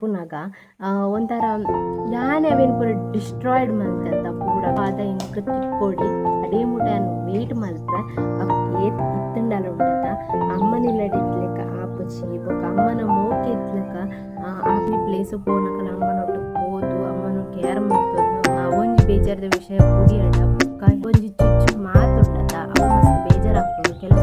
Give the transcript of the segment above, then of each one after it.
ಪುನಗ ಒಂಥರ ಯಾನ್ ಅವೇನು ಪೂರ ಡಿಸ್ಟ್ರಾಯ್ಡ್ ಮಲ್ತಂತ ಪೂರ ಪಾದ ಇನ್ನು ತಿಕ್ಕೋಡಿ ಅಡೇ ಮುಟ ವೇಟ್ ಮಲ್ತ ಏತ್ ಇತ್ತಂಡಲ ಉಂಟದ ಅಮ್ಮನಿಲ್ಲಡ ಇತ್ಲೆಕ್ಕ ಬೊಕ್ಕ ಬೊಕ ಅಮ್ಮನ ಮೋಕೆ ಆ ಆಪಿ ಪ್ಲೇಸ್ ಪೋನಕಲ ಅಮ್ಮನೊಟ್ಟು ಹೋದು, ಅಮ್ಮನ ಕೇರ್ ಮಲ್ತೊಂದು ಒಂಜಿ ಬೇಜಾರದ ವಿಷಯ ಪುಡಿಯಡ ಬೊಕ್ಕ ಒಂಜಿ ಚುಚ್ಚು ಮಾತುಂಡದ ಅವು ಮಸ್ತ್ ಬೇಜಾರಾಗ್ತದೆ ಕೆಲವು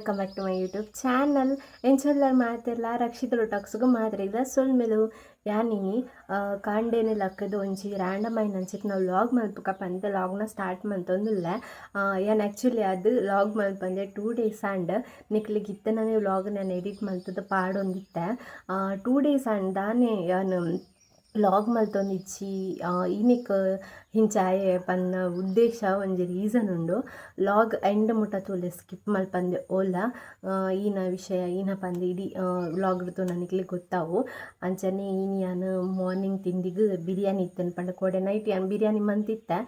welcome back to my YouTube channel ಎಂಚೊಲ್ಲರ್ ಮಾತೆಲ್ಲ? ರಕ್ಷಿತಲು ಟಕ್ಸುಗು ಮಾತ್ರ ಇದ ಸೊಲ್ಮೆಲು ಯಾನಿನಿ ಕಾಂಡೇನೆ ಲಕ್ಕದ ಒಂಜಿ ರ್ಯಾಂಡಮ್ ಆಗಿ ನಂಚಿಕ್ ನಾವು ಲಾಗ್ ಮಲ್ಪಕ ಅಂತ ಲಾಗ್ನ ಸ್ಟಾರ್ಟ್ ಮಂತೊಂದಿಲ್ಲ ಯಾನ್ ಆ್ಯಕ್ಚುಲಿ ಅದು ಲಾಗ್ ಮಲ್ಪಂದೆ ಟೂ ಡೇಸ್ ಆ್ಯಂಡ್ ನಿಕ್ಲಿಗೆ ನಾನು ವ್ಲಾಗ್ ನಾನು ಎಡಿಟ್ ಮಲ್ತದ ಪಾಡೊಂದಿತ್ತೆ. ಟೂ ಡೇಸ್ ಆ್ಯಂಡ್ ದಾನೆ ಏನು ಲಾಗ್ ಮಲ್ತೊಂದಿಚ್ಚಿ ಇನಿಕ್ ಹಿಂಚಾಯೆ ಪನ್ನ ಉದ್ದೇಶ ಒಂಜಿ ರೀಸನ್ ಉಂಡು. ಲಾಗ್ ಎಂಡ್ ಮುಟ ತೂಲೆ ಸ್ಕಿಪ್ ಮಲ್ಪಂದೆ ಓಲ ಈನ ವಿಷಯ, ಈನ ಪಂದೆ ಇಡೀ ವ್ಲಾಗ್ ನನಗೆ ಗೊತ್ತಾವು. ಅಂಚನೆ ಈನಿ ಯಾನ್ ಮಾರ್ನಿಂಗ್ ತಿಂಡಿಗೆ ಬಿರಿಯಾನಿ ಇತ್ತೇನೆ ಪಂಡ ಕೋಡೆ ನೈಟ್ ಯಾನ್ ಬಿರಿಯಾನಿ ಮಂತಿತ್ತೆ.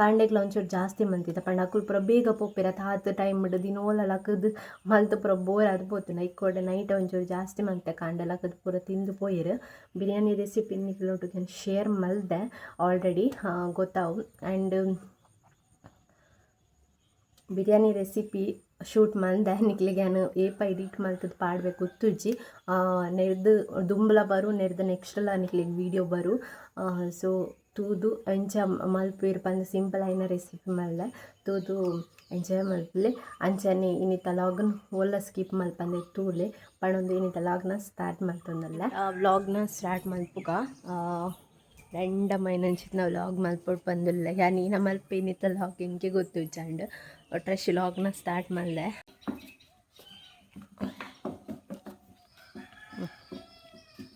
ಕಾಂಡೆಗ್ಲ ಒಂಚೂರು ಜಾಸ್ತಿ ಮಂತಿತ್ತ ಪಂಡ. ಅಕುಲ್ ಪೂರ ಬೇಗ ಪೋಪಿರ, ತಾತ ಟೈಮ್ ಇಡು ದಿನೋಲ ಲಕ್ಕದ್ ಮಲ್ತು ಪೂರ ಬೋರ್ ಆದ್ ಪೋತುಂಡ ಕೋಡೆ ನೈಟ್ ಒಂಚೂರು ಜಾಸ್ತಿ ಮಂತೆ ಕಾಂಡೆ ಲಕ್ಕದ್ ಪೂರ ತಿಂದು ಪೋಯಿರು. ಬಿರಿಯಾನಿ ರೆಸಿಪಿ ನಿಕ್ಲೊಟ್ಟಿಗೆ ಶೇರ್ ಮಲ್ದೆ ಆಲ್ರೆಡಿ ಗೊತ್ತಾವು ಆ್ಯಂಡ್ ಬಿರಿಯಾನಿ ರೆಸಿಪಿ ಶೂಟ್ ನಿಕ್ಲಿಗೆ ನಾನು ಏಪ ಎಡಿಟ್ ಮಲ್ತದ್ದು ಪಾಡಬೇಕು ತುಜ್ಜಿ ನೆರ್ದು ದುಂಬಲ ಬರು, ನೆರ್ದು ನೆಕ್ಸ್ಟಲ್ಲ ನಿಕ್ಲಿಗೆ ವಿಡಿಯೋ ಬರು. ಸೊ ತೂದು ಎಂಚ ಮಲ್ಪುವೆರ್ ಪಂದ್ ಸಿಂಪಲ್ ಆಯ್ನ ರೆಸಿಪಿ ಮಲ್ದೆ ತೂದು ಎಂಜಾಯ್ ಮಲ್ಪಲೆ. ಅಂಚನೆ ಇನ್ನಿತ ಲಾಗ್ನ ಒಲ್ಲ ಸ್ಕಿಪ್ ಮಲ್ಪಂದೆ ತೂಲೆ ಪಣೊಂದು ಇನ್ನಿತ ಲಾಗ್ನ ಸ್ಟಾರ್ಟ್ ಮಲ್ತೊಂದಲ್ಲ ವ್ಲಾಗ್ನ ಸ್ಟಾರ್ಟ್ ಮಲ್ಪುಗ. ರೆಂಡಮೈನಂಚಿತ್ ನಾವು ಲಾಗ್ ಮಲ್ಪಟ್ಟು ಬಂದಿಲ್ಲ ಯಾ ನೀನ ಮಲ್ಪ ಏನಿತ್ತ ಲಾಗ್ ಹಿಂಗೆ ಗೊತ್ತು ಚಂಡ್ ಒಟ್ರಶ್ ಲಾಗ್ನ ಸ್ಟಾರ್ಟ್ ಮಾಡಿದೆ.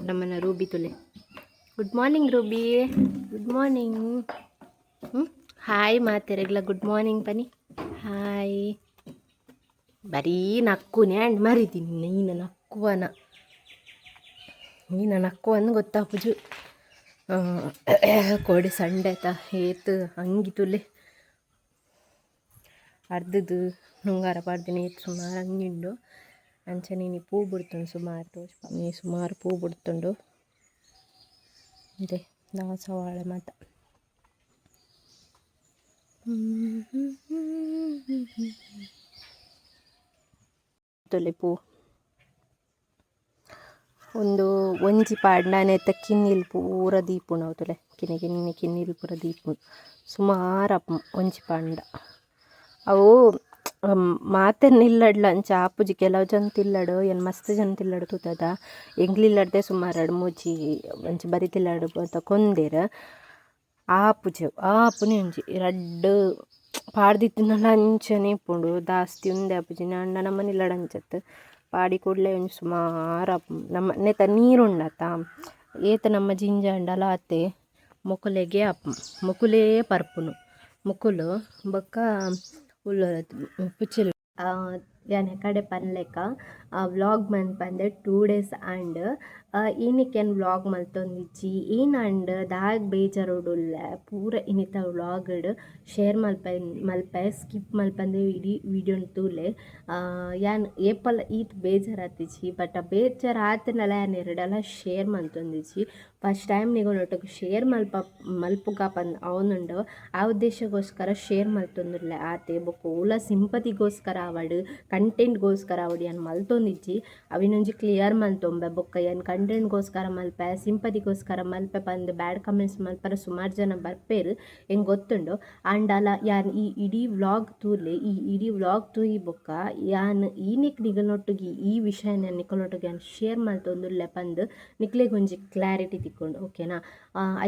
ನಮ್ಮನ್ನ Ruby ತುಲೆ. Good morning Ruby. Good morning ಹ್ಞೂ ಹಾಯ್ ಮಾತೆರೆಗ್ಲ. ಗುಡ್ ಮಾರ್ನಿಂಗ್ ಬನ್ನಿ. ಹಾಯ್ ಬರೀ ನಕ್ಕುನೆ ಆ್ಯಂಡ್ ಮರಿತೀನಿ. ನೀನು ನಕ್ಕುವನ. ನೀನು ನಕ್ಕುವನ್ನು ಗೊತ್ತಾಪುಜು ಕೋಡಿ ಸಂಡೆ ಆಯ್ತಾ? ಏತ್ ಹಂಗಿತುಲೆ ಅರ್ಧದ್ದು ನುಂಗಾರ ಪಾಡ್ದಿನ, ಏತ್ ಸುಮಾರು ಹಂಗಿಂಡು ಅಂಚೆ ನೀನು ಪೂ ಬಿಡ್ತುಂಡು ಸುಮಾರು ತೋಚ್ಪ ನೀ ಸುಮಾರು ಪೂ ಬಿಡ್ತುಂಡು. ಇದೆ ದಾಸವಾಳ ಮಾತ. ತೊಲೆ ಪೂ. ಒಂದು ಒಂಜಿ ಪಾಡ್ನಾನೆತ್ತ ಕಿನ್ನಿಲ್ ಪೂರ ದೀಪುಂಡು ಕಿನ್ನೆ ಕಿನ್ನಿಲ್ ಪೂರ ದೀಪುಂಡು ಸುಮಾರು ಒಂಜಿ ಪಾಂಡ. ಅವು ಮಾತೆ ನಿಲ್ಲಡ್ಲ ಅಂಚ ಆಪುಜಿ ಕೆಲವು ಜನ ತಿಲ್ಲಡು ಏನು ಮಸ್ತ್ ಜನ ತಿಲ್ಲಡು ತೂತದ. ಎಂಗ್ಲಿಲ್ಲಡ್ದೆ ಸುಮಾರು ಎರಡು ಮೂಜಿ ಒಂಚಿ ಬರಿ ತಿಲ್ಲಡು ಅಂತ ಕೊಂದೇರ. ಆಪುಜೆ, ಆಪುನೆ ಒಂಜಿ, ರಡ್ಡ್ ಪಾಡ್ದಿತ್ತಿನಲ ಅಂಚನೆ ಇಪ್ಪುಂಡು ದಾಸ್ತಿ ಉಂದೆ ಆಪುಜಿ ಅಂಡ ನಮನಿಲ್ಲಡ್ ಇಲ್ಲಡು ಅಂಚತ್. ಪಾಡಿ ಕೂಡಲೇ ಒಂಜಿ ಸುಮಾರು ನಮ್ಮ ನೆತ ನೀರುಂಡತ ಏತ ನಮ್ಮ ಜಿಂಜ ಅಂಡಲ ಆತೆ ಮೊಕುಲೆಗೆ ಅಪ್, ಮೊಕುಲೇ ಪರ್ಪುನು. ಮುಕುಲು ಬೊಕ್ಕ ಉಳ್ಳೊರತು ಪುಚ್ಚಿಲು. ಯಾನ್ ಕಡೆ ಪನ್ಲೆಕ್ಕ ವ್ಲಾಗ್ ಮನ್ಪಂದೆ ಟೂ ಡೇಸ್ ಆ್ಯಂಡ್ ಏನಕ್ಕೇನು ವ್ಲಾಗ್ ಮಲ್ತೊಂದಿಜ್ಜಿ ಏನು ಆಂಡ್ ದಾಗ್ ಬೇಜಾರೋಡುಲ್ಲ. ಪೂರ ಇನ್ನಿತ ಇಡು ಶೇರ್ ಮಲ್ಪ ಮಲ್ಪ ಸ್ಕಿಪ್ ಮಲ್ಪಂದೆ ಇಡೀ ವಿಡಿಯೋನ್ ತೂಲೆ. ಯಾನ್ ಏಪಲ್ ಈತ್ ಬೇಜಾರಾತಿಜಿ ಬಟ್ ಬೇಜಾರು ಆತನಲ್ಲ ಯಾನ್ ಎರಡಲ ಶೇರ್ ಮಲ್ತೊಂದಿಜ್ಜಿ ಫಸ್ಟ್ ಟೈಮ್ ನಿಗೊಂಡೊಟ್ಟಿಗೆ ಶೇರ್ ಮಲ್ಪ, ಮಲ್ಪುಗ ಪಂದ್ ಅವನುಂಡು ಆ ಉದ್ದೇಶಗೋಸ್ಕರ ಶೇರ್ ಮಲ್ತೊಂದಿರಲ್ಲ ಆತೆ ಬೊಕ್ಕ ಓಲ ಸಿಂಪತಿಗೋಸ್ಕರ ಕಂಟೆಂಟ್ ಕಂಟೆಂಟ್ಗೋಸ್ಕರ ಅವಡ್ ಯಾನ್ ಮಲ್ತೊಂದಿಜ್ಜಿ ಅವಿನೊಂಜಿ ಕ್ಲಿಯರ್ ಮಲ್ತೊಂಬೆ ಬೊಕ್ಕ ಯಾನ್ ಕಂಟೆಂಟ್ಗೋಸ್ಕರ ಮಲ್ಪೆ ಸಿಂಪತಿಗೋಸ್ಕರ ಮಲ್ಪೆ, ಬಂದು ಬ್ಯಾಡ್ ಕಮೆಂಟ್ಸ್ ಮಲ್ಪರ ಸುಮಾರು ಜನ ಬರ್ಪೇರು, ಹೆಂಗೆ ಗೊತ್ತುಂಡು? ಆಂಡ್ ಅಲ್ಲ ಯಾನ್ ಈ ಇಡೀ ವ್ಲಾಗ್ ತೂರ್ಲಿ, ಈ ಇಡೀ ವ್ಲಾಗ್ ತೂಯಿ ಬೊಕ್ಕ ಯಾನ್ ಈನಿಕ್ ನಿಗಲ್ನೊಟ್ಟಿಗೆ, ಈ ವಿಷಯನ ನಿಕಲ್ನೊಟ್ಟಿಗೆ ಯಾನ್ ಶೇರ್ ಮಲ್ತೊಂದುಲ್ಲೆ ಬಂದು ನಿಕ್ಲೆಗ್ ಒಂಜಿ ಕ್ಲಾರಿಟಿ ತಿಕ್ಕೊಂಡು ಓಕೆನಾ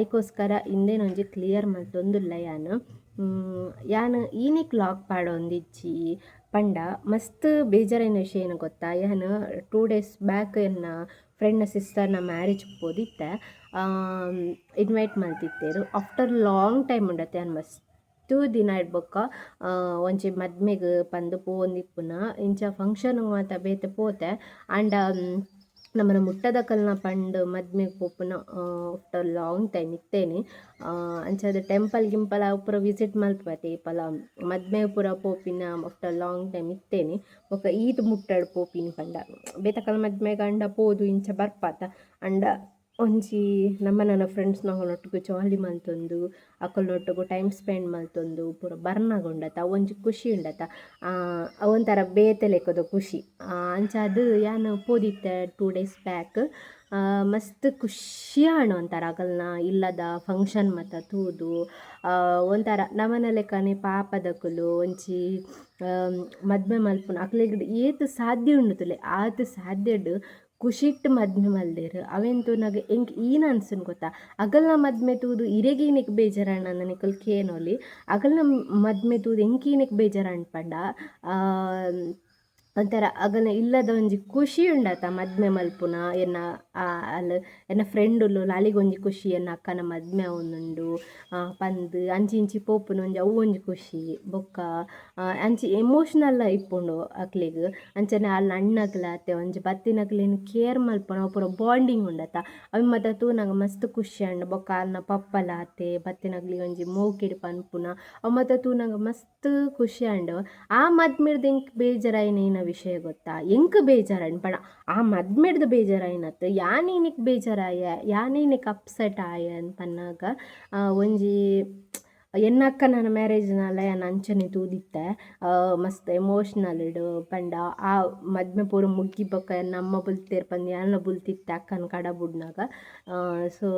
ಐಕೋಸ್ಕರ ಹಿಂದೇನೊಂಜಿ ಕ್ಲಿಯರ್ ಮಲ್ತೊಂದುಲ್ಲ ಯಾನು ಯಾನು ಈನಿಕ್ ಲಾಗ್ ಪಾಡೊಂದಿಜ್ಜಿ, ಪಂಡ ಮಸ್ತ್ ಬೇಜಾರಿನ ವಿಷಯ ಏನು ಗೊತ್ತಾ? ಯಾನ್ ಟೂ ಡೇಸ್ ಬ್ಯಾಕ್ ಎನ್ನ ಫ್ರೆಂಡ್ನ ಸಿಸ್ಟರ್ನ ಮ್ಯಾರೇಜ್ ಓದಿತ್ತೆ ಇನ್ವೈಟ್ ಮಾಡ್ತಿತ್ತೇರು ಆಫ್ಟರ್ ಲಾಂಗ್ ಟೈಮ್ ಉಂಡತ್ತೆ ಅನ್ ಮಸ್ತ್ ದಿನ ಇಡ್ಬೊಕ್ಕ ಒಂಜಿ ಮದ್ಮೆಗ್ ಪಂದ್ ಪೋಂದಿಪ್ಪುನ, ಇಂಚ ಫಂಕ್ಷನ್ ಮಾತ ಬೇತೆ ಪೋತೆ. ಆಂಡ ನಮ್ಮನ ಮುಟ್ಟದಕಲ್ನ ಪಂಡ್ ಮದ್ಮೆಗ್ ಪೋಪುನ ಆಫ್ಟರ್ ಲಾಂಗ್ ಟೈಮ್ ಇತ್ತೇನೆ. ಅಂಚಾದ ಟೆಂಪಲ್ ಗಿಂಪಲ್ ಪೂರ ವಿಸಿಟ್ ಮಲ್ಪತೆ ಪಲ ಮದ್ಮೆ ಪೂರ ಪೋಪಿನ ಆಫ್ಟರ್ ಲಾಂಗ್ ಟೈಮ್ ಇತ್ತೇನೆ. ಬೊಕ ಈದ್ ಮುಟ್ಟಡ್ ಪೋಪಿನ ಪಂಡ. ಬೇತಕಲ್ ಮದ್ಮೆಗ ಅಂಡ ಪೋದು ಇಂಚ ಬರ್ಪಾತ. ಅಂಡ ಒಂಜಿ ನಮ್ಮ ನನ್ನ ಫ್ರೆಂಡ್ಸ್ ನೊಟ್ಟುಗು ಜಾಲಿ ಮಲ್ತೊಂದು, ಅಕಲ್ನೊಟ್ಟುಗು ಟೈಮ್ ಸ್ಪೆಂಡ್ ಮಲ್ತೊಂದು, ಪೂರ ಬರ್ನಗುಂಡತ ಒಂಜಿ ಖುಷಿ ಉಂಡತ. ಅವೊಂಥರ ಬೇತೆ ಲೆಕ್ಕದ ಖುಷಿ. ಅಂಚಾದ್ ಯಾನ್ ಪೋದಿತ್ತೆ ಟೂ ಡೇಸ್ ಬ್ಯಾಕ್ ಮಸ್ತ್ ಖುಷಿ ಆಂಡ್ ಒಂಥರ ಅಕಲ್ನ ಇಲ್ಲದ ಫಂಕ್ಷನ್ ಮತ ತೂದು. ಒಂಥರ ನಮನ ಲೆಕ್ಕನೆ ಪಾಪದಕುಲು ಒಂಚಿ ಮದ್ಮೆ ಮಲ್ಪುನ, ಅಕ್ಲೆಗ್ ಏತ್ ಸಾಧ್ಯ ಉಂಡು ಆತ ಸಾಧ್ಯಡ್ ಖುಷಿಟ್ ಮದ್ಮೆ ಮಲ್ದೆರ್ ಅವೆನ್ ತೂನಗ ಎಂಕ್ ಈನ ಅನ್ಸುನ್ ಗೊತ್ತಾ? ಅಗಲ್ನ ಮದ್ಮೆ ತೂದು ಇರೆಗೀನಿಕ್ ಬೇಜಾರಣ್ಣ ನಿಕುಲ್ ಕೇನೊಲಿ ಅಗಲ್ನ ಮದ್ಮೆ ತೂದು ಎಂಕೀನಿಕ್ ಬೇಜಾರಣ್ಣ ಪಂಡ. ಒಂಥರ ಅಗನ ಇಲ್ಲದ ಒಂಜಿ ಖುಷಿ ಉಂಡತ ಮದ್ಮೆ ಮಲ್ಪುನ, ಎನ್ನ ಅಲ್ಲ ಎನ್ನ ಫ್ರೆಂಡುಲು ಲಾಲಿಗೊಂಜಿ ಖುಷಿ, ಎನ್ನ ಅಕ್ಕನ ಮದ್ಮೆ ಆವೊಂದುಂಡು ಪಂದ್ ಅಂಚಿ ಇಂಚಿ ಪೋಪುನ ಒಂಜಿ ಅವು ಒಂಜಿ ಖುಷಿ, ಬೊಕ್ಕ ಅಂಚಿ ಎಮೋಷನಲ್ ಇಪ್ಪುಂಡು ಅಕ್ಲೆಗ್. ಅಂಚನೆ ಅಲ್ಲ ಅಣ್ಣಗ್ಲಾತೆ ಒಂಜಿ ಬತ್ತಿನಕ್ಲೆನ್ ಕೇರ್ ಮಲ್ಪುನ ಅವು ಪೂರ ಬಾಂಡಿಂಗ್ ಉಂಡತ. ಮತ್ತೆ ಮಾತ ತೂನಗ ಮಸ್ತ್ ಖುಷಿ ಆಂಡ್ ಬೊಕ್ಕ ಅಲ್ನ ಪಪ್ಪಲಾತೆ ಬತ್ತಿನಕ್ಲಿ ಒಂಜಿ ಮೋಕಿಡ್ ಪನ್ಪುನ, ಅವು ಮಾತ ತೂನಗ ಮಸ್ತ್ ಖುಷಿ ಆಂಡ್ ಆ ಮದ್ಮಿರ್ದಿಂಗ್ ಎಂಕ್ ಬೇಜಾರಾಯಿನ ವಿಷಯ ಗೊತ್ತಾ? ಎಂಕ್ ಬೇಜಾರನ್ ಪಂಡ. ಆ ಮದ್ಮೆಡ್ದು ಬೇಜಾರಾಯಿನತ್ ಯಾನೇನಿಕ್ ಬೇಜಾರಾಯ? ಯಾನೇನಿಕ್ ಅಪ್ಸೆಟ್ ಆಯ ಅಂತ ಆ, ಒಂಜಿ ಎನ್ನಕ್ಕ ನನ್ನ ಮ್ಯಾರೇಜ್ನಲ ಯಾನ್ ಅಂಚನೆ ತೂದಿತ್ತೆ. ಮಸ್ತ್ ಎಮೋಷ್ನಲ್ ಇಡು ಪಂಡ. ಆ ಮದ್ಮೆ ಪೂರ ಮುಗ್ಗಿ ಬೊಕ ನಮ್ಮ ಬುಲ್ತೇರ್ ಪಂದ್ ಬುಲ್ತಿತ್ತೆ ಅಕ್ಕನ ಕಡ ಬುಡ್ನಾಗ ಸೊ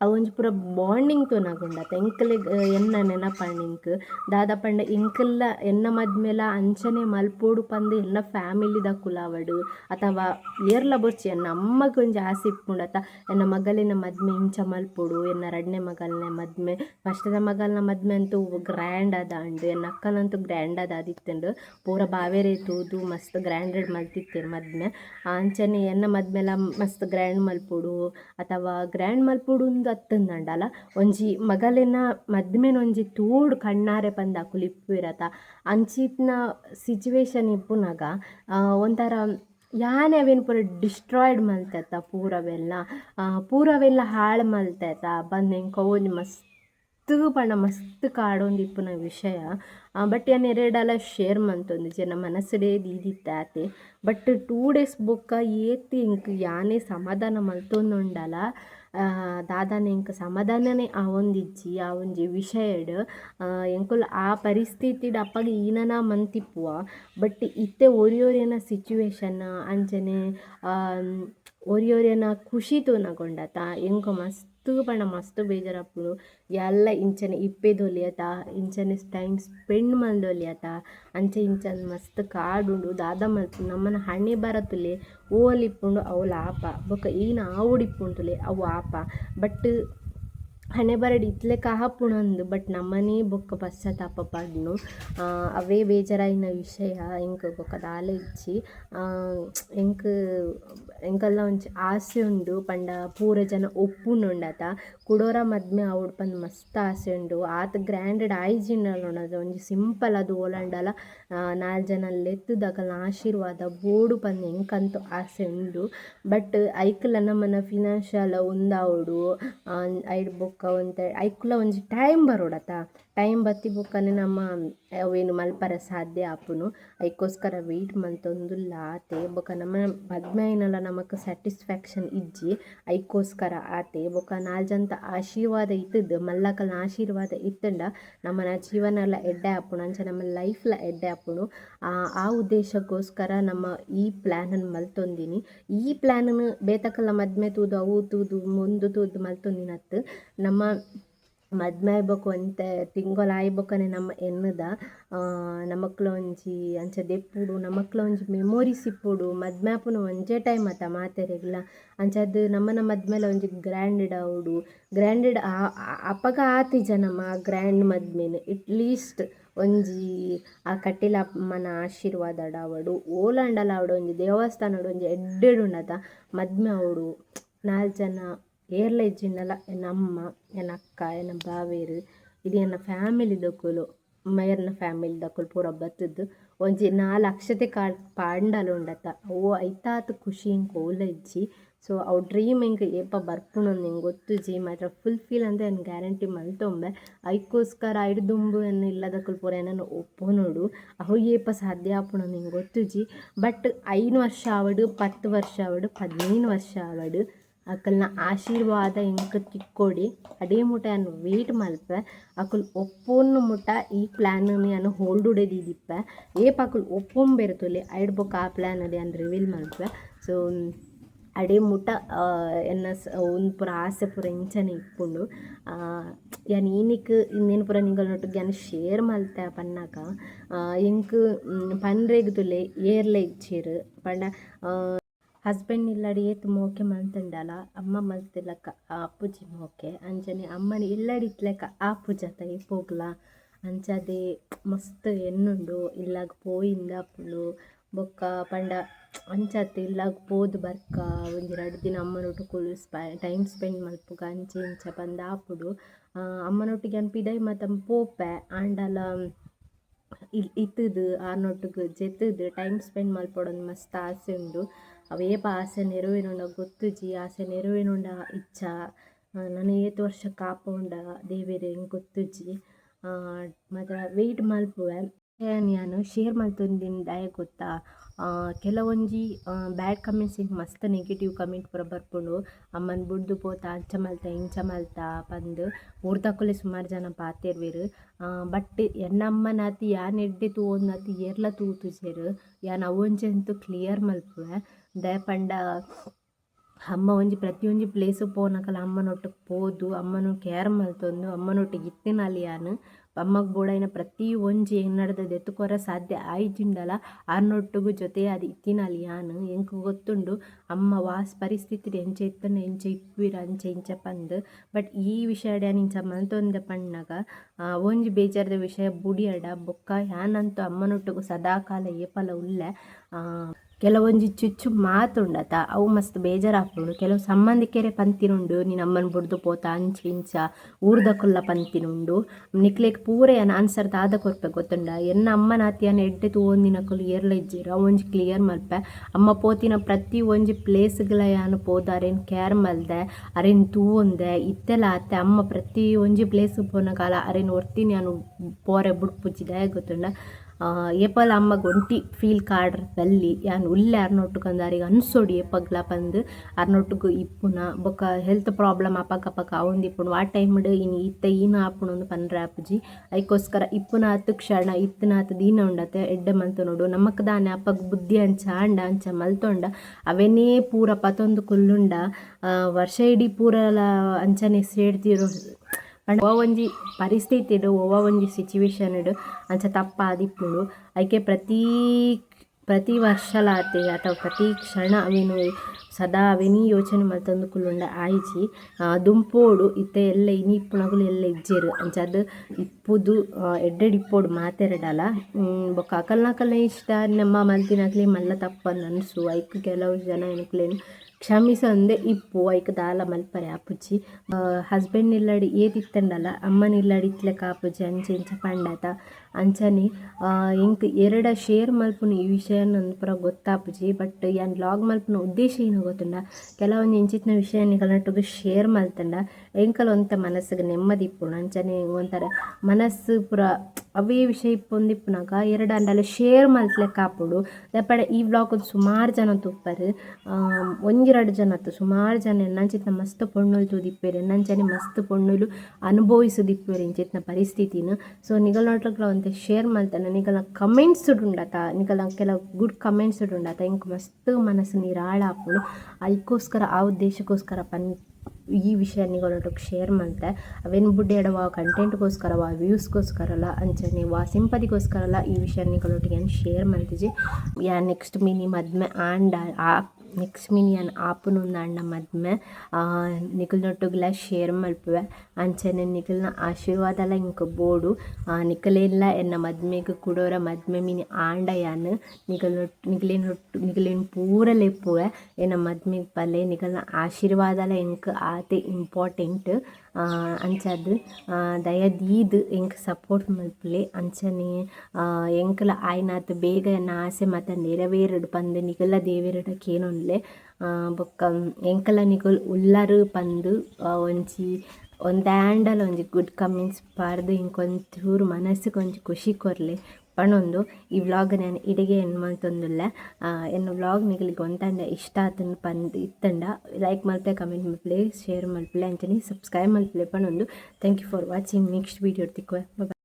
ಅವೊಂಜಿ ಪೂರ ಬಾಂಡಿಂಗ್ ತೂನಗುಂಡತ ಎಂಕಲೆಗ್ ಎನ್ನ ನೆನಪಾಂಡ್ ಎಂಕ್ ದಾದ ಪಂಡ ಎಂಕಲ್ನ ಎನ್ನ ಮದ್ಮೆಲ ಅಂಚನೆ ಮಲ್ಪೋಡು ಪಂದ್ ಎನ್ನ ಫ್ಯಾಮಿಲಿದ ಕುಲಾವಡ್, ಅಥವಾ ಏರ್ಲ ಬೊರ್ಚಿ ಎನ್ನ ಅಮ್ಮಗ್ ಒಂಜಿ ಆಸೆ ಇಪ್ಪುಂಡತ, ಎನ್ನ ಮಗಲಿನ ಮದ್ಮೆ ಇಂಚ ಮಲ್ಪೊಡು, ಎನ್ನ ರಡ್ನೆ ಮಗಲ್ನ ಮದ್ಮೆ, ಫಸ್ಟ್ದ ಮಗಲ್ನ ಮದ್ಮೆ ಅಂತೂ ಗ್ರ್ಯಾಂಡ್ ಅದ ಅಂಡ್, ಎನ್ನ ಅಕ್ಕನಂತೂ ಗ್ರ್ಯಾಂಡ್ ಅದ ಆದಿತ್ತಂಡು, ಪೂರ ಬಾವೆರೆ ತೂದು ಮಸ್ತ್ ಗ್ರ್ಯಾಂಡೆಡ್ ಮಲ್ತಿತ್ತೆರ್ ಮದ್ಮೆ. ಅಂಚನೆ ಎನ್ನ ಮದ್ಮೆಲ ಮಸ್ತ್ ಗ್ರ್ಯಾಂಡ್ ಮಲ್ಪೊಡು, ಅಥವಾ ಗ್ರ್ಯಾಂಡ್ ಮಲ್ಪೊಡು ಅತ್ತಂದಂಡಲ ಒಂಜಿ ಮಗಲೆನ ಮದ್ಮೆನೊಂಜಿ ತೂಡ್ ಕಣ್ಣಾರೆ ಪಂದ್ ಅಕುಲು ಇಪ್ಪುವೆರತ ಅಂಚಿತ್ನ ಸಿಚುವೇಶನ್ ಇಪ್ಪುನಗ ಒಂಥರ ಯಾನೆ ಅವೇನು ಪೂರ ಡಿಸ್ಟ್ರಾಯ್ಡ್ ಮಲ್ತೆತ ಪೂರವೆಲ್ಲ ಪೂರವೆಲ್ಲ ಹಾಳು ಮಲ್ತೆತ ಬಂದು ಹೆಂಗೆ ಒಂಜಿ ಮಸ್ತ್ ಪಂಡ ಮಸ್ತ್ ಕಾಡೊಂದು ಇಪ್ಪುನ ವಿಷಯ ಬಟ್ ಏನು ಎರಡಲ್ಲ ಶೇರ್ ಮಂತೊಂದು ಜನ ಮನಸ್ಸಡೇ ದೀದಿತ್ತೆ ಆತೆ ಬಟ್ ಟೂ ಡೇಸ್ ಬುಕ್ಕ ಏತಿ ಹಿಂಗೆ ಯಾನೇ ಸಮಾಧಾನ ಮಲ್ತೊಂದುಂಡಲ ಎಂಕ್ ಸಮಾಧಾನನೆ ಆವೊಂದಿಜ್ಜಿ ಆ ಒಂಜಿ ವಿಷಯಡ್ ಎಂಕುಲು ಆ ಪರಿಸ್ಥಿತಿಡ್ ಅಪ್ಪಗ ಈನನ ಮಂತಿಪ್ಪುವ. ಬಟ್ ಇತ್ತೆ ಒರಿಯೊರಿಯನ ಸಿಚುವೇಶನ್ ಅಂಚನೆ ಒರಿಯೊರಿಯನ ಖುಷಿ ತೂನಗೊಂಡತ, ಎಂಕ ಮಸ್ತ್. ಪಂಡ ಮಸ್ತ್ ಬೇಜಾರಾಪುಂಡು ಎಲ್ಲ ಇಂಚನೆ ಇಪ್ಪೆದೊಲಿಯತ ಇಂಚನೆ ಟೈಮ್ ಸ್ಪೆಂಡ್ ಮಲ್ದೊಲಿಯತ ಅಂಚ ಇಂಚನೆ ಮಸ್ತ್ ಕಾಡುಂಡು, ದಾದ ಮಲ್ತು, ನಮ್ಮನ ಹಣ್ಣೆ ಬರತುಲೆ ಓಲ್ ಇಪ್ಪುಂಡು ಅವ್ಲು ಆಪ. ಬೊಕ ಈನ ಆವುಡಿಪ್ಪುಂಡುಲೆ ಅವು ಆಪ. ಬಟ್ ಹಣೆ ಬರಡ್ ಕಾಹ ಪುಣಂದು, ಬಟ್ ನಮ್ಮನೆ ಬೊಕ್ಕ ಪಶ್ಚಾತ್ತಾಪ ಪಡ್ನು ಅವೇ ಬೇಜಾರಾಯಿನ ವಿಷಯ ಎಂಕ್ ಬೊಕ ದಾಲ ಇಜ್ಜಿ ಎಂಕ್ ಎಂಕಲ್ನ ಒಂಜಿ ಆಸೆ ಉಂಡು, ಪಂಡ ಪೂರ ಜನ ಒಪ್ಪುನುಂಡತ, ಕುಡೋರ ಮದ್ಮೆ ಆವಡ್ ಪಂದ್ ಮಸ್ತ್ ಆಸೆ ಉಂಡು, ಆತ ಗ್ರ್ಯಾಂಡೆಡ್ ಆಯ್ಜಿಂಡಲ ಒಂಜಿ ಸಿಂಪಲ್ ಅದು ಓಲಂಡಲ ನಾಲ್ ಜನ ಲೆತ್ತುದು ಅಕಲ್ನ ಆಶೀರ್ವಾದ, ಬೋಡು ಪಂದ್ ಎಂಕಂತೂ ಆಸೆ ಉಂಡು, ಬಟ್ ಐಕ್ಲ ನಮ್ಮನ ಫಿನಾನ್ಷಿಯಲ್ ಉಂದಾವಡು ಐಡ್ ಬೊಕ್ಕ ಒಂತೆ ಐಕುಲ ಒಂಜಿ ಟೈಮ್ ಬರೊಡತ ಟೈಮ್ ಬತ್ತಿ ಬೊಕನೆ ನಮ್ಮ ಅವೇನು ಮಲ್ಪರ ಸಾಧ್ಯ ಆಪುನು ಐಕೋಸ್ಕರ ವೆಯ್ಟ್ ಮಂತೊಂದುಲ್ಲ ಆತೆ. ಬೊಕ ನಮ್ಮ ಮದ್ಮೆ ಆಯಿನಲ ನಮಕ್ ಸ್ಯಾಟಿಸ್ಫ್ಯಾಕ್ಷನ್ ಇಜ್ಜಿ ಐಕೋಸ್ಕರ ಆತೆ. ಬೊಕ ನಾಲ್ ಜಂತ ಆಶೀರ್ವಾದ ಇತ್ತದ ಮಲ್ಲಕಲ್ನ ಆಶೀರ್ವಾದ ಇತ್ತಂಡ ನಮ್ಮನ ಜೀವನಲ ಎಡ್ಡೆ ಆಪುಣ ಅಂಚೆ ನಮ್ಮ ಲೈಫ್ಲ ಎಡ್ಡೆ ಆಪುಣು ಆ ಉದ್ದೇಶಕ್ಕೋಸ್ಕರ ನಮ್ಮ ಈ ಪ್ಲ್ಯಾನನ್ನು ಮಲ್ತೊಂದಿನಿ. ಈ ಪ್ಲ್ಯಾನನ್ನು ಬೇತಕಲ್ಲ ಮದ್ಮೆ ತೂದು, ಅವು ತೂದು, ಮುಂದು ತೂದು ಮಲ್ತೊಂದಿನತ್. ನಮ್ಮ ಮದ್ಮೆ ಆಯ್ಬೊಕ ಒಂತೆ ತಿಂಗೊಲ ಆಯ್ಬೊಕನೆ ನಮ್ಮ ಎನ್ನದ. ನಮಕ್ಲ ಒಂಜಿ ಅಂಚ ದೆಪ್ಪುಡು ನಮಕ್ಲ ಒಂಜಿ ಮೆಮೊರೀಸ್ ಇಪ್ಪುಡು ಮದ್ಮೆ ಆಪುನ ಒಂಜೇ ಟೈಮ್ ಅತ ಮಾತೆರೆಗ್ಲ. ಅಂಚಾದ್ ನಮ್ಮನ ಮದ್ಮೇಲೆ ಒಂಜಿ ಗ್ರ್ಯಾಂಡೆಡ್ ಆವುಡು ಗ್ರ್ಯಾಂಡೆಡ್ ಅಪಗ ಆತಿಜ ಆ ಗ್ರ್ಯಾಂಡ್ ಮದ್ಮೆನ್. ಇಟ್ ಲೀಸ್ಟ್ ಒಂಜಿ ಆ ಕಟ್ಟಿಲ ಅಮ್ಮನ ಆಶೀರ್ವಾದ ಆವಡು ಓಲಾಂಡಲ ಆವಡು ಒಂಜಿ ದೇವಸ್ಥಾನಡ್ ಒಂಜಿ ಎಡ್ಡೆಡು ಉಂಡತ ಮದ್ಮೆ ಅವಡು. ನಾಲ್ ಜನ ಏರ್ಲ ಇಜ್ಜಿಂಡಲ ಎನ್ನ ಅಮ್ಮ ಎನ್ನ ಅಕ್ಕ ಎನ್ನ ಬಾವೇರ್, ಇದು ಎನ್ನ ಫ್ಯಾಮಿಲಿ ದೊಕುಲು ಮೇರ್ನ ಫ್ಯಾಮಿಲಿದಕುಲು ಪೂರ ಬತ್ತುದು ಒಂಜಿ ನಾಲ್ ಅಕ್ಷತೆ ಕಾ ಪಾಂಡಲು ಉಂಡತ. ಅವು ಐತಾತ್ ಖುಷಿಂಗ್ ಓಲ ಇಜ್ಜಿ. ಸೊ ಅವು ಡ್ರೀಮ್ ಎಂಕ್ ಏಪ ಬರ್ಪುಣ ಹಿಂಗೆ ಗೊತ್ತು ಗೊತ್ತುಜಿ ಮಾತ್ರ ಫುಲ್ಫಿಲ್ ಅಂದ್ರೆ ಎನ್ ಗ್ಯಾರಂಟಿ ಮಲ್ತೊಂಬೆ. ಐಕೋಸ್ಕರ ಐಡ್ ದುಂಬು ಎನ್ನ ಇಲ್ಲದಕುಲು ಪೂರ ಒಪ್ಪು ನೋಡು ಅವು ಏಪ ಸಾಧ್ಯ ಆಪುಂಡು ಗೊತ್ತು ಗೊತ್ತುಜಿ ಬಟ್ ಐನು ವರ್ಷ ಆವಡ್, ಪತ್ತು ವರ್ಷ ಆವಡ್, ಪದಿನೈದು ವರ್ಷ ಆವಡ್. ಅಕಲ್ನ ಆಶೀರ್ವಾದ ಎಂಕ್ ತಿಕ್ಕೊಡಿ. ಅಡೇ ಮುಟ ಯಾನ್ ವೇಟ್ ಮಲ್ಪೆ ಅಕುಲು ಒಪ್ಪೊನ್ನು ಮುಟ ಈ ಪ್ಲ್ಯಾನ್ ಯಾನ್ ಹೋಲ್ಡುಡೆ ದೀದಿಪ್ಪೆ ಏಪ ಅಕುಲು ಒಪ್ಪೊಂಬೆರ್ ಐಡ್ ಬೊಕ ಆ ಪ್ಲ್ಯಾನ್ ಅದೇ ರಿವೀಲ್ ಮಲ್ಪೆ ಸೊ ಅಡೆ ಮುಟ ಎನ್ನ ಉಂದು ಪೂರ ಆಸೆ ಪೂರ ಇಂಚನೆ ಇಪ್ಪುಂಡು ಯಾನ್ ಈನಿಕ್ ಇಂದೆನ್ ಪೂರ ನಿಕಲ್ನೊಟ್ಟಿಗೆ ಯಾನ್ ಶೇರ್ ಮಲ್ತೆ ಪನ್ನಾಕ ಎಂಕ್ ಪನ್ರೆಗ್ ತುಲೆ ಏರ್ಲೆ ಇಜ್ಜೆರ್ ಪಂಡ ಹಸ್ಬೆಂಡ್ ಇಲ್ಲಡ್ ಏತ್ ಮೋಕೆ ಮಲ್ತುಂಡಲ ಅಮ್ಮ ಮಲ್ತಿಲಕ ಅಪ್ಪುಜಿ ಮೋಕೆ ಅಂಚನೆ ಅಮ್ಮನ ಆ ಇತ್ಲೆಕ ಆಪುಜತ ಇಪ್ಪೊಗ್ಲ ಅಂಚದೆ ಮಸ್ತ್ ಎನ್ನುಂಡು ಇಲ್ಲಗ್ ಪೋಯಿಂದ ಆಪುಂಡು ಬೊಕ್ಕ ಪಂಡ ಅಂಚಾದ್ ಇಲ್ಲಾಗ ಪೋದು ಬರ್ಕ ಒಂಜಿ ಎರಡು ದಿನ ಅಮ್ಮನೊಟ್ಟು ಕುಳು ಸ್ಪೈ ಟೈಮ್ ಸ್ಪೆಂಡ್ ಮಲ್ಪುಗ ಅಂಚೆ ಇಂಚ ಪಂದ್ ಆಪುಡು ಅಮ್ಮನೊಟ್ಟಿಗೆ ಯಾನ್ ಮತ್ತೆ ಮಾತ ಪೋಪೆ, ಆಂಡಲ ಇಲ್ ಆ ನೋಟಕ್ಕೆ ಜೆತ್ತದು ಟೈಮ್ ಸ್ಪೆಂಡ್ ಮಲ್ಪೊಡೊಂದು ಮಸ್ತ್ ಆಸೆ ಉಂಡು. ಅವು ಏಪ ಆಸೆ ನೆರವೇರುಂಡ ಗೊತ್ತುಜಿ, ಆಸೆ ನೆರವೇರುಂಡ ಇಚ್ಛ ನಾನು ಏತ್ ವರ್ಷ ಕಾಪುಂಡ ದೇವೆರೆ ಗೊತ್ತು ಗೊತ್ತುಜಿ. ಮಾತ್ರ ವೆಯ್ಟ್ ಮಲ್ಪುವೆ ಏನು ಶೇರ್ ಮಲ್ತೊಂದಿನ ದಾಯೆ ಗೊತ್ತಾ? ಕೆಲವೊಂಜಿ ಬ್ಯಾಡ್ ಕಮೆಂಟ್ಸ್ ಮಸ್ತ್ ನೆಗೆಟಿವ್ ಕಮೆಂಟ್ ಪೂರ ಬರ್ಪುಂಡು. ಅಮ್ಮನ್ ಬುಡ್ದು ಪೋತ, ಅಂಚ ಮಲ್ತ, ಇಂಚ ಮಲ್ತ ಪಂದ್ ಊರ್ದಕುಲೆ ಸುಮಾರ್ ಜನ ಪಾತೆರ್ವೆರ್. ಬಟ್ ಎನ್ನ ಅಮ್ಮನಾತಿ ಯಾನ್ ಎಡ್ಡೆ ತೂವೊಂದಾತಿ ಏರ್ಲ ತೂತುಜೆರ್ ಯಾನ್ ಅವೊಂಜಿ ಅಂತೂ ಕ್ಲಿಯರ್ ಮಲ್ಪುವೆ. ದಾಯೆ ಪಂಡ ಅಮ್ಮ ಒಂಜಿ, ಪ್ರತಿಯೊಂಜಿ ಪ್ಲೇಸ್ ಪೋನಕಲ ಅಮ್ಮನೊಟ್ಟಿಗೆ ಪೋದು, ಅಮ್ಮನ ಕೇರ್ ಮಲ್ತೊಂದು, ಅಮ್ಮನೊಟ್ಟಿಗೆ ಇತ್ತಿನಲ್ಲಿ ಯಾನ್. ಬೋಡಾಯಿನ ಪ್ರತಿ ಒಂಜಿ ಎನ್ನಡದ ದೆತ್ತುಕೊರ ಸಾಧ್ಯ ಆಯ್ಜಿಂಡಲ ಆರ್ನೊಟ್ಟುಗು ಜೊತೆಯಾದ್ ಇತ್ತಿನಲ್ ಯಾನ್ ಎಂಕ್ ಗೊತ್ತುಂಡು. ಅಮ್ಮ ವಾಸ್ ಪರಿಸ್ಥಿತಿ ಎಂಚ ಇತ್ತಂಡ ಎಂಚ ಇಪ್ಪಿರ ಅಂಚ ಇಂಚ ಪಂದ್. ಬಟ್ ಈ ವಿಷಯಡ್ ನಿಂಚ ಮನತೊಂದ ಪಣ್ಣಗ ಒಂಜಿ ಬೇಜಾರ್ದ ವಿಷಯ ಬುಡಿಯಡ. ಬೊಕ್ಕ ಯಾನಂತೂ ಅಮ್ಮನೊಟ್ಟುಗು ಸದಾಕಾಲ ಏಪಲ ಉಲ್ಲೆ. ಕೆಲವೊಂಜಿ ಚುಚ್ಚು ಮಾತುಂಡತ. ಅವು ಮಸ್ತ್ ಬೇಜಾರಾಪುಂಡು ಕೆಲವು ಸಂಬಂಧಿಕೆರೆ ಪಂತಿನುಂಡು, ನೀನು ಅಮ್ಮನ ಬುಡ್ದು ಪೋತ, ಅಂಚ ಇಂಚ ಊರ್ದಕುಲ್ಲ ಪಂತಿನುಂಡು. ನಿಕ್ಲೆಗ್ ಪೂರ ಯಾನ್ ಆನ್ಸರ್ ತಾದ ಕೊರ್ಪೆ ಗೊತ್ತುಂಡ? ಎನ್ನ ಅಮ್ಮನ ಅಮ್ಮನಾತಿಯನ್ ಎಡ್ಡೆ ತೂವೊಂದಿನಕುಲು ಏರ್ಲ ಇಜ್ಜಿರ? ಅವೊಂಜಿ ಕ್ಲಿಯರ್ ಮಲ್ಪೆ? ಅಮ್ಮ ಪೋತಿನ ಪ್ರತಿ ಒಂಜಿ ಪ್ಲೇಸ್ಗಳ ಯಾನು ಪೋದ? ಅರೆನ್ ಕೇರ್ ಮಲ್ದೆ? ಅರೇನು ತೂವೊಂದೆ? ಇತ್ತೆಲ್ಲ ಆತೆ ಅಮ್ಮ ಪ್ರತಿ ಒಂಜಿ ಪ್ಲೇಸ್ ಪೋನ ಕಾಲ ಅರೆನ್ ಒರ್ತಿನ ನಾನು ಪೋರೆ ಬುಡ್ಪುಚ್ಚಿದೆ ಗೊತ್ತುಂಡ? ಏಪಲ ಒಂಟಿ ಫೀಲ್ ಕಾಡ್ರಲ್ಲಿ ಯಾನ್ ಉಲ್ಲೆ ಅರ್ನೊಟ್ಟು ಆರಿಗ್ ಅನ್ಸೋಡಿ ಏಪಗ್ಲ ಪಂದ್ ಅರ್ನೊಟ್ಟುಗು ಇಪ್ಪುನ, ಬೊಕ ಹೆಲ್ತ್ ಪ್ರಾಬ್ಲಮ್ ಅಪಕ ಅವಂದು ಅವೊಂದಿಪ್ಪುಂಡು ಆ ಟೈಮ್ಡ್ ಇನ್ ಇತ್ತ ಈನ ಆಪುಂಡು ಪನ್ರೆ ಆಪುಜಿ. ಐಕೋಸ್ಕರ ಇಪ್ಪುನ ಆತ್ ಕ್ಷಣ ಇತ್ತಿನ ಆತ್ ದೀನ ಉಂಡತೆ ಎಡ್ಡೆ ನೋಡು. ನಮಕ್ ದಾನೆ ಅಪ್ಪಗ್ ಬುದ್ಧಿ ಅಂಚ, ಆಂಡ ಅಂಚ ಮಲ್ತೊಂಡ ಅವೆನೇ ಪೂರ ಪತೊಂದು ಕುಲ್ಲುಂಡ ವರ್ಷ ಇಡೀ ಪೂರಲ ಅಂಚನೆ ಸೇಡ್ತಿರೋ ಪಂಡ ಒವ ಒಂಜಿ ಪರಿಸ್ಥಿತಿಡ್ ಒವ ಒಂಜಿ ಸಿಚುವೇಶನ್ಡ್ ಅಂಚ ತಪ್ಪ್ ಆದಿಪ್ಪುಂಡು ಐಕೆ ಪ್ರತೀ ಪ್ರತಿ ವರ್ಷಲಾತೆ ಅಥವಾ ಪ್ರತಿ ಕ್ಷಣ ಅವೆನ್ ಸದಾ ಅವೆನೀ ಯೋಚನೆ ಮಲ್ತೊಂದು ಕುಲ್ಲುಂಡ ಆಯಿಜಿ ದುಂಪೋಡು ಇತ್ತ ಎಲ್ಲ ಇನಿ ಇಪ್ಪುನಕುಲು ಎಲ್ಲ ಇಜ್ಜೆರ್ ಅಂಚಾದ್ ಇಪ್ಪುದು ಎಡ್ಡೆಡ್ ಇಪ್ಪೊಡು ಮಾತೆರೆಡಲ ಬೊಕ ಅಕಲ್ನಕಲ್ನ ಇಷ್ಟ ನಮ್ಮ ಮಲ್ತಿನಕ್ಲೆ ಮಲ್ಲ ತಪ್ಪಂದ್ ಅನ್ಸು ಐಕ್ ಕೆಲವು ಜನ ಎನ್ಕ್ಲೆನ್ ಕ್ಷಮಿಸೊಂದೆ ಇಪ್ಪು ಐಕ್ ದಾಲ ಮಲ್ಪರೆ ಆಪುಜಿ. ಹಸ್ಬೆಂಡ್ ಏತ್ ಅಮ್ಮನ ಇಲ್ಲಡಿ ನಿಲ್ಲಡ್ ಇತ್ಲೆಕ ಆಪುಜಿ ಅಂಚ ಇಂಚ ಪಂಡತ. ಅಂಚನೆ ಇಂಕ್ ಎರಡ ಶೇರ್ ಮಲ್ಪುನ ಈ ವಿಷಯ ನನ್ನ ಪೂರ ಗೊತ್ತಾಪುಜಿ, ಬಟ್ ಯಾನ್ ಲಾಗ್ ಮಲ್ಪುನ ಉದ್ದೇಶ ಏನು ಗೊತ್ತುಂಡ? ಕೆಲವೊಂದು ಇಂಚಿತ್ತಿನ ವಿಷಯ ನಿಕಲ್ನಟ್ಟುಗು ಶೇರ್ ಮಲ್ತಂಡ. ಎಂಕಲ್ ಒಂತ ಮನಸ್ಸಿಗೆ ನೆಮ್ಮದಿ ಇಪ್ಪುಂಡು. ಅಂಚನೆ ಒಂಥರ ಮನಸ್ಸು ಪೂರ ಅವೇ ವಿಷಯ ಇಪ್ಪೊಂದಿಪ್ಪುನಗ ಎರಡು ಅಂಡಲ ಶೇರ್ ಮಲ್ತ್ಲೆಕ್ಕ ಕಾಪುಡು ದಾಯೆಪಂಡ ಈ ವ್ಲಾಗ್ ಸುಮಾರು ಜನ ತುಪ್ಪರು ಒಂಜಿ ರಡ್ಡ್ ಜನ ಅತ್ತು ಸುಮಾರು ಜನ ಎನ್ನಂಚಿತ್ತಿನ ಮಸ್ತ್ ಪೊಣ್ಣುಲು ತೂದಿಪ್ಪೇರು ಎನ್ನಂಚನೆ ಮಸ್ತ್ ಪೊಣ್ಣುಲು ಅನುಭವಿಸುದಿಪ್ಪೆರ್ ಇಂಚಿತ್ತಿನ ಪರಿಸ್ಥಿತಿನ. ಸೊ ನಿಗಲ್ನೊಟ್ಲಗ್ಲ ಒಂತೆ ಶೇರ್ ಮಲ್ತನ ನಿಗಲ ಕಮೆಂಟ್ಸ್ ಉಂಡತ ನಿಗಲ ಕೆಲವು ಗುಡ್ ಕಮೆಂಟ್ಸ್ ಉಂಡತ ಎಂಕ್ ಮಸ್ತ್ ಮನಸ್ಸು ನಿರಾಳ ಹಾಕೊಂಡು ಅದಕ್ಕೋಸ್ಕರ ಆ ಉದ್ದೇಶಕ್ಕೋಸ್ಕರ ಪನ್ ಈ ವಿಷಯ ನಿಗಳೊಟ್ಟಿಗೆ ಶೇರ್ ಮಾಡ್ತೆ. ಅವೆನ್ ಬುಡ್ಡೆಡವ ಕಂಟೆಂಟ್ಗೋಸ್ಕರವ ವ್ಯೂಸ್ಗೋಸ್ಕರಲ್ಲ ಅಂಚನೆ ವಾ ಸಿಂಪತಿಗೋಸ್ಕರಲ್ಲ ಈ ವಿಷಯ ಏನು ಶೇರ್ ಮಾಡ್ತೀವಿ ಯಾ ನೆಕ್ಸ್ಟ್ ಮಿನಿ ಮದ್ಮೆ ಆಂಡ್ ಆ ನೆಕ್ಸ್ಟ್ ಮಿನಿ ಯಾನ್ ನಾಣ್ಣ ಮದ್ಮೆ ನಿಕಲ್ನೊಟ್ಟುಗ್ಲ ಶೇರ್ ಮಲ್ಪುವೆ, ಅಂಚನೆ ನಿಕಲ್ನ ಆಶೀರ್ವಾದಲ ಇಂಕ ಬೋಡು. ನಿಕಲೆಲ್ಲ ಎನ್ನ ಮದ್ಮೆಗ್ ಕುಡೋರ ಮದ್ಮೆ ಮಿನಿ ಆಂಡ ಯಾನ್ ನಿಕಲ್ನೊಟ್ ನಿಕಲೆನೊಟ್ಟು ನಿಕಲೆನ್ ಪೂರ ಲೆಪ್ಪುವೆ. ಎನ್ನ ಮದ್ಮೆಗ್ ಪಲ್ಲೆ ನಿಕಲ್ನ ಆಶೀರ್ವಾದಲ ಎಂಕ್ ಆತೆ ಇಂಪಾರ್ಟೆಂಟ್. ಅಂಚಾದ್ ದಯದೀದ್ ಎಂಕ್ ಸಪೋರ್ಟ್ ಮಲ್ಪುಲೆ. ಅಂಚನೆ ಎಂಕಲ ಆಯ್ನಾತ್ ಬೇಗ ಎನ್ನ ಆಸೆ ಮಾತ ನೆರವೇರಡ್ ಪಂದ್ ನಿಗಲ ದೇವೆರ್ಡ ಕೇನೊನ್ಲೆ ಬೊಕ್ಕ ಎಂಕಲ ನಿಕುಲು ಉಲ್ಲರ್ ಪಂದ್ ಒಂಜಿ ಒಂಜಿ ಒಂಜಿ ಗುಡ್ ಕಮೆಂಟ್ಸ್ ಪಾಡ್ದ್ ಎಂಕೊಂಚೂರು ಮನಸ್ಸ್ಗ್ ಒಂಜಿ ಖುಷಿ ಕೊರ್ಲೆ. ಪನೊಂದು ಈ ವ್ಲಾಗ್ ನಾನು ಇಡೆಗೆ ಎಂಡ್ ಮಲ್ತೊಂದುಲ್ಲೆ ಎನ್ನು ವ್ಲಾಗ್ ನಿಗಳಿಗೆ ಒಂತಂಡ ಇಷ್ಟ ಆತನ ಪಂದ್ ಇತ್ತಂಡ ಲೈಕ್ ಮಲ್ಪೆ ಕಮೆಂಟ್ ಮಲ್ಪಲೆ ಶೇರ್ ಮಲ್ಪಲೆ ಅಂಚನೆ ಸಬ್ಸ್ಕ್ರೈಬ್ ಮಲ್ಪಲೆ ಪನೊಂದು thank you for watching next video ತಿಕ್ಕುವೆ bye